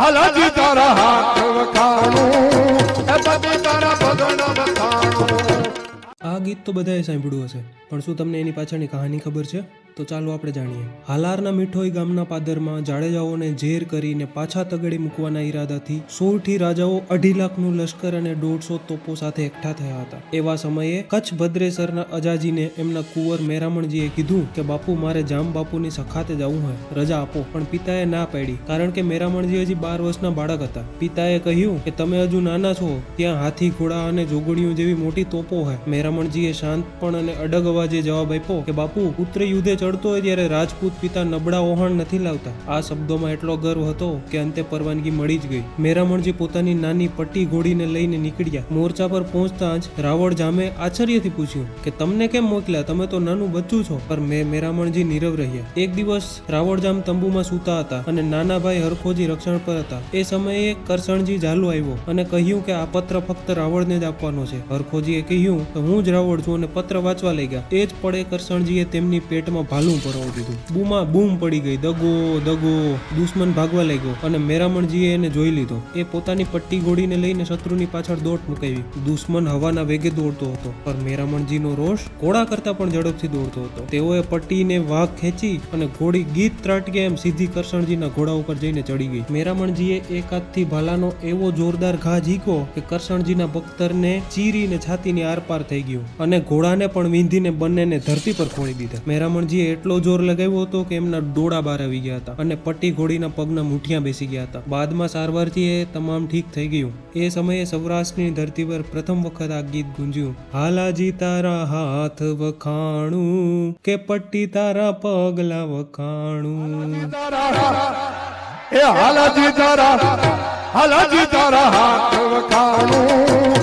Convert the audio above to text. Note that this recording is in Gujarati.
હાલાજી તારા હાથ વખાણું એ બધી તારા ભગવાન વખાણું આ ગીત તો બધાએ સાંભળ્યું હશે પણ શું તમને એની પાછળની કહાની ખબર છે? તો ચાલો આપણે જાણીએ. હાલારના મીઠોઈ ગામના પાદરમાં જાડેજાઓને ઝેર કરીને પાછા તગડી મૂકવાના ઈરાદાથી સોળથી રાજાઓ અઢી લાખનું લશ્કર અને દોઢસો તોપો સાથે એકઠા થયા હતા. એવા સમયે કચ્છ ભદ્રેસરના અજાજીને એમના કુંવર મેરામણજીએ કીધું કે, બાપુ, મારે જામ બાપુની સખાતે જવું હોય રજા આપો. પણ પિતાએ ના પાડી, કારણ કે મેરામણજી હજી બાર વર્ષના બાળક હતા. પિતાએ કહ્યું કે, તમે હજુ નાના છો. ત્યાં હાથી, ઘોડા અને જોગણીઓ જેવી મોટી તોપો હોય મેરામણજીએ શાંત પણ અને અડગ અવાજે જવાબ આપ્યો કે, બાપુ, પુત્ર યુદ્ધે ચડતો હોય ત્યારે રાજપૂત પિતા નબળા ઓહણ નથી લાવતા. આ શબ્દોમાં એટલો ગર્વ હતો કે અંતે પરવાનગી મળી જ ગઈ. મેરામણજી પોતાની નાની પટ્ટી ઘોડીને લઈને નીકળ્યા. મોરચા પર પહોંચતા જ રાવળ જામે આશ્ચર્યથી પૂછ્યું કે, તમને કેમ મોકલ્યા? તમે તો નાનું બચ્ચું છો. પર મેં, મેરામણજી નીરવ રહ્યા. એક દિવસ રાવળજામ તંબુમાં સૂતા હતા અને નાના ભાઈ હરખોજી રક્ષણ પર હતા. એ સમયે કરસણજી ઝાલુ આવ્યો અને કહ્યું કે, આ પત્ર ફક્ત રાવળને જ આપવાનો છે. હરખોજીએ કહ્યું કે, હું જ રાવળ છું અને પત્ર વાંચવા લઈ ગયા. એ જ પડે કરસણજીએ તેમની પેટમાં ભાલું પડાવી દીધું. બૂમા બૂમ પડી ગઈ. દગો દગો. દુશ્મન ભાગવા લાગ્યો અને મેરામણજીએ એને જોઈ લીધો. એ પોતાની પટ્ટી ઘોડીને લઈને શત્રુની પાછળ દોટ મુકાવી. દુશ્મન હવાના વેગે દોડતો હતો, પણ મેરામણજીનો રોષ ઘોડા કરતા પણ ઝડપથી દોડતો હતો. તેઓએ પટ્ટીને વાઘ ખેંચી અને ઘોડી ગીત ત્રાટકે એમ સીધી કરસણજીના ઘોડા ઉપર જઈને ચડી ગઈ. મેરામણજીએ એક હાથથી ભાલાનો એવો જોરદાર ઘા ઝીકો કે કરસણજીના બખ્તરને ચીરીને છાતીની આરપાર થઈ ગયું અને ઘોડાને પણ વીંધીને બંનેને ધરતી પર ખોળી દીધા. મેરામણજીએ એટલો જોર લગાવ્યો હતો કે એમના ડોળા બહાર આવી ગયા હતા અને પટ્ટી ઘોડીના પગના મુઠિયા બેસી ગયા હતા. બાદમાં સારવારથી એ તમામ ઠીક થઈ ગયું. એ સમયે સૌરાષ્ટ્રની ધરતી પર પ્રથમ વખત આ ગીત ગુંજ્યું. હાલાજી તારા હાથ વખાણું કે પટ્ટી તારા પગલા વખાણું? હાલાજી તારા હાલાજી તારા હાથ